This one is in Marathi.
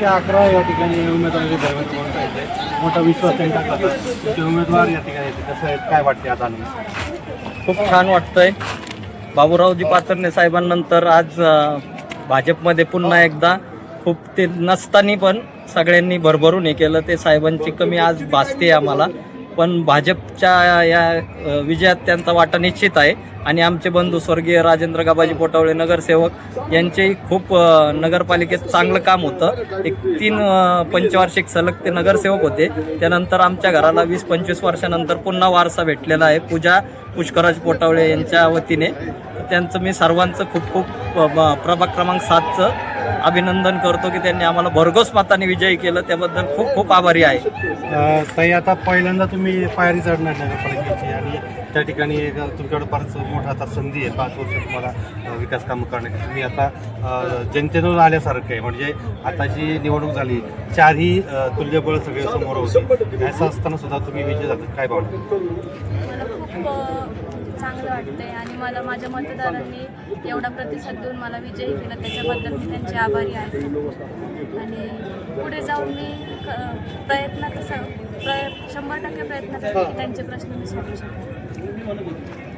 एकशे अकरा या ठिकाणी उमेदवारी धर्मेंद्र म्हणून सांगितले मोठा विश्वास त्यांचा करतात ते उमेदवार या ठिकाणी येते कसं आहे काय वाटते आता खूप छान वाटतंय. बाबूरावजी पाचरणे साहेबांनंतर आज अ, भाजपमध्ये पुन्हा एकदा खूप ते नसताना पण सगळ्यांनी भरभरून हे केलं. ते साहेबांची कमी आज भासते आम्हाला. पण भाजपच्या या विजयात त्यांचा वाटा निश्चित आहे. आणि आमचे बंधू स्वर्गीय राजेंद्र गाबाजी पोटावळे नगरसेवक यांचेही खूप नगरपालिकेत चांगलं काम होतं. एक तीन पंचवार्षिक सलग ते नगरसेवक होते. त्यानंतर आमच्या घराला वीस पंचवीस वर्षानंतर पुन्हा वारसा भेटलेला आहे. पूजा पुष्कराज पोटावळे यांच्या वतीने. त्यांचं मी सर्वांचं खूप खूप प्रभाग क्रमांक सातचं अभिनंदन करतो की त्यांनी आम्हाला भरघोस मताने विजयी केलं. त्याबद्दल खूप खूप आभारी आहे. ताई आता पहिल्यांदा तुम्ही पायरी चढणार आणि त्या ठिकाणी एक तुमच्याकडे फारच मोठा आता संधी आहे. पाच वर्ष तुम्हाला विकास कामं करण्याची. तुम्ही आता जनतेतून आल्यासारखं आहे. म्हणजे आता जी निवडणूक झाली. चारही तुल्यबळ सगळे समोर होते. असं असताना सुद्धा तुम्ही विजय झाला काय भावना? चांगलं वाटतंय. आणि मला माझ्या मतदारांनी एवढा प्रतिसाद देऊन मला विजयी केला. त्याच्याबद्दल मी त्यांचे आभारी आहे. आणि पुढे जाऊन मी शंभर टक्के प्रयत्न करेन की त्यांचे प्रश्न मी सोडू शकेन